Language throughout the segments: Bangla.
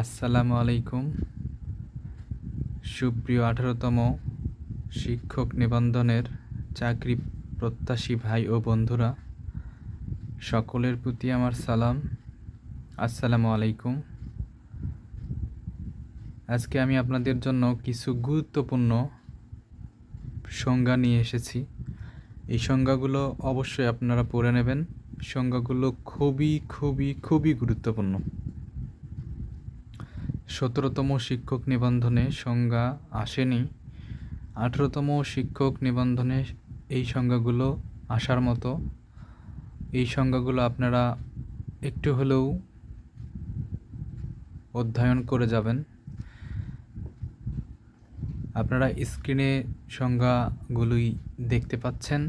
আসসালামু আলাইকুম। সুপ্রিয় আঠারোতম শিক্ষক নিবন্ধনের চাকরি প্রত্যাশী ভাই ও বন্ধুরা, সকলের প্রতি আমার সালাম। আসসালামু আলাইকুম। আজকে আমি আপনাদের জন্য কিছু গুরুত্বপূর্ণ সংজ্ঞা নিয়ে এসেছি। এই সংজ্ঞাগুলো অবশ্যই আপনারা পড়ে নেবেন। সংজ্ঞাগুলো খুবই খুবই খুবই গুরুত্বপূর্ণ। সতেরোতম শিক্ষক নিবন্ধনে সংজ্ঞা আসেনি। আঠেরোতম শিক্ষক নিবন্ধনে এই সংজ্ঞাগুলো আসার মতো। এই সংজ্ঞাগুলো আপনারা একটু হলেও অধ্যয়ন করে যাবেন। আপনারা স্ক্রিনে সংজ্ঞাগুলোই দেখতে পাচ্ছেন।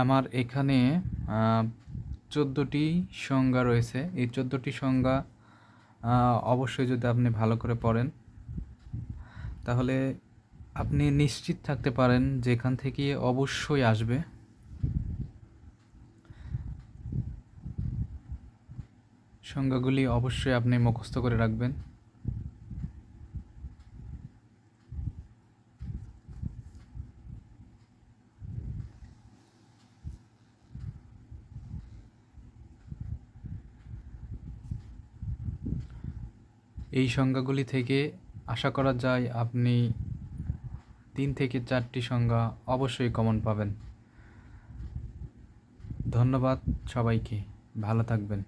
আমার এখানে চোদ্দোটি সংজ্ঞা রয়েছে। এই চোদ্দোটি সংজ্ঞা অবশ্যই যদি আপনি ভালো করে পড়েন, তাহলে আপনি নিশ্চিত থাকতে পারেন যে এখান থেকে অবশ্যই আসবে। সংজ্ঞাগুলি অবশ্যই আপনি মুখস্থ করে রাখবেন। এই সংজ্ঞাগুলি থেকে আশা করা যায় আপনি তিন থেকে চারটি সংজ্ঞা অবশ্যই কমন পাবেন। ধন্যবাদ সবাইকে। ভালো থাকবেন।